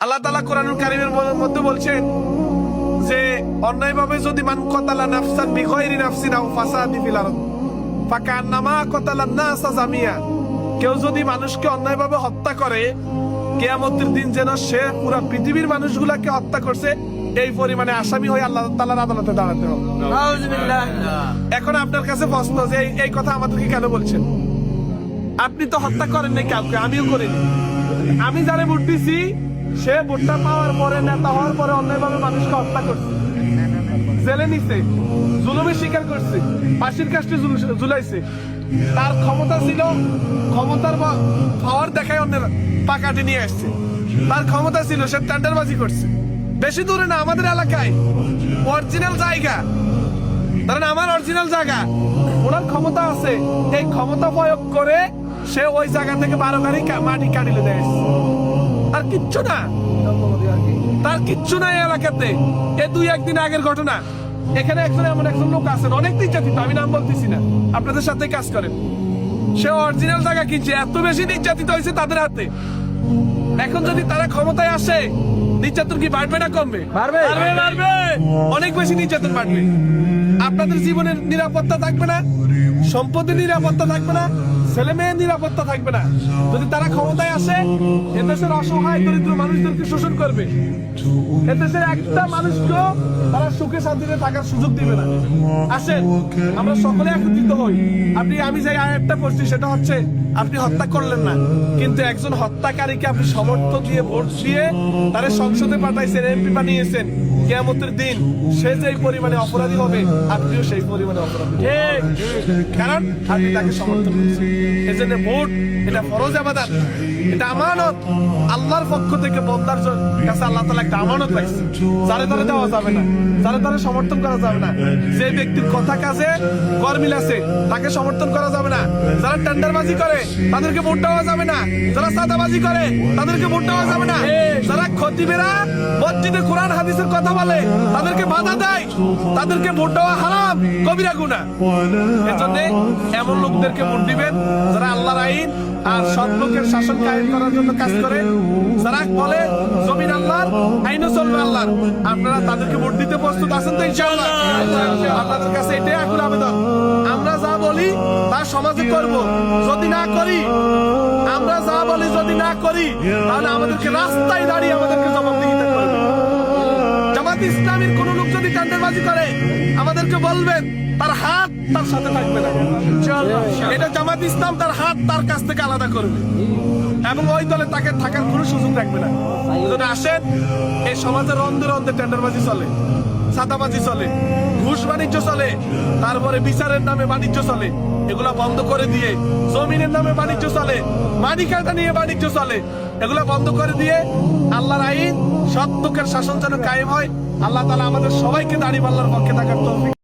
আল্লাহ তালা কোরআনুল কারিমের মধ্যে বলছেন যে অন্যায়ভাবে যদি মান কতালা নাফসান বিগয়রি নাফসিন আও ফাসাদি ফিল আরদ ফাকান্নামা কতালা নাসা জামিয়া কেউ যদি মানুষকে অন্যায়ভাবে হত্যা করে কেয়ামতের দিন যেন সে পুরো পৃথিবীর মানুষগুলাকে হত্যা করছে এই পরিমাণে আসামি হয়ে আল্লাহ তালার আদালতে দাঁড়াতে হবে। এখন আপনার কাছে প্রশ্ন যে এই- কথা আমাদেরকে কেন বলছেন? আপনি তো হত্যা করেন নাই কাউকে আমিও করিনি। আমি যারে ভোট দিছি সে ভোটটা পাওয়ার পরে নেতা হওয়ার পরে অন্যায়ভাবে মানুষকে হত্যা করছে। জেলে নিছে জুলুমের স্বীকার করছে, ফাঁসির কাজটি ঝুলাইছে। তার ক্ষমতা ছিল, ক্ষমতার পাওয়ার দেখায় অন্যের পাকাটি নিয়ে আসছে। তার ক্ষমতা ছিল, সে টেন্ডারবাজি করছে। বেশি দূরে না, আমাদের এলাকায়। অরিজিনাল জায়গা। ধরেন আমার অরিজিনাল জায়গা। ওনার ক্ষমতা আছে। এই ক্ষমতা প্রয়োগ করে সে ওই জায়গা থেকে বারো গাড়ি মাটি কাটিলে দেয় আর কিচ্ছু না। তার কিচ্ছু নাই এলাকাতে এ দুই একদিন আগের ঘটনা। এখানে একজন এমন একজন লোক আছেন অনেক নির্যাতিত আমি নাম বলতেছি না। আপনাদের সাথে কাজ করেন। সে অরিজিনাল জায়গা কিনছে এত বেশি নির্যাতিত হয়েছে তাদের হাতে। এখন যদি তারা ক্ষমতায় আসে নির্যাতন কি বাড়বে না কমবে? বাড়বে। বাড়বে বাড়বে। অনেক বেশি নির্যাতন বাড়বে। আপনাদের জীবনের নিরাপত্তা থাকবে না সম্পদের নিরাপত্তা থাকবে না ছেলে মেয়ের নিরাপত্তা থাকবে না। যদি তারা ক্ষমতায় আসে, এদেশের অসহায় দরিদ্র মানুষদেরকে শোষণ করবে। এদেশের একটা মানুষকেও তারা সুখে শান্তিতে থাকার সুযোগ দিবে না। আসেন, আমরা সকলে একত্রিত হই। আপনি, আমি যে আয়াতটা পড়ছি, সেটা হচ্ছে, আপনি হত্যা করলেন না, কিন্তু একজন হত্যাকারীকে আপনি সমর্থন দিয়ে, ভোট দিয়ে তারা সংসদে পাঠাইছেন এমপি বানিয়েছেন। কেয়ামতের দিন সে যেই পরিমাণে অপরাধী হবে, আপনিও সেই পরিমাণে অপরাধী। কারণ আপনি তাকে সমর্থন করছেন। এজন্য ভোট এটা ফরজ আবাদাত। এটা আমানত। আল্লাহর পক্ষ থেকে বন্দার কাছে আল্লাহ তালা একটা আমানত পাইছে। যারে তারে দেওয়া যাবে না, যারে তারে সমর্থন করা যাবে না। যে ব্যক্তির কথা কাজে, গরমিল আছে, তাকে সমর্থন করা যাবে না। যারা টেন্ডারবাজি করে, তাদেরকে ভোট দেওয়া যাবে না। যারা সাদাবাজি করে, তাদেরকে ভোট দেওয়া যাবে না। যারা খতিবেরা মসজিদে কোরআন, হাদিসের কথা বলে, তাদেরকে বাধা দেয়, তাদেরকে ভোট দেওয়া হারাম কবিরা গুণা এজন্য এমন লোকদেরকে ভোট দিবেন যারা আল্লাহর আইন আর সব লোকের শাসন কায়েম করার জন্য কাজ করে, যারা বলে জমিন আল্লাহর, আইনও চলবে আল্লাহর, আপনারা তাদেরকে ভোট দিতে প্রস্তুত আছেন তো ইনশাআল্লাহ? আপনাদের কাছে এটাই আকুল আবেদন। আমরা যা বলি, তা সমাজে করব। যদি না করি, আমরা যা বলি, যদি না করি, তাহলে আমাদেরকে রাস্তায় দাঁড়িয়ে আমাদেরকে জবাবদিহিতা আমাদেরকে বলবেন, তার হাত তার সাথে থাকবে না। এটা জামাত ইসলাম তার হাত তার কাছ থেকে আলাদা করবে। এবং ওই দলে তাকে থাকার কোনো সুযোগ রাখবে না। যদি আসেন, এই সমাজে রন্ধে রন্ধে টেন্ডারবাজি চলে সাদাবাজি চলে, ঘুষ বাণিজ্য চলে, তারপরে বিচারের নামে বাণিজ্য চলে, এগুলা বন্ধ করে দিয়ে, জমিনের নামে বাণিজ্য চলে মালিকানা নিয়ে বাণিজ্য চলে, এগুলা বন্ধ করে দিয়ে আল্লাহর আইন, সত্যকের শাসন যেন কায়েম হয়, আল্লাহ তালা আমাদের সবাইকে দাঁড়িয়ে পাল্লার পক্ষে থাকার তৌফিক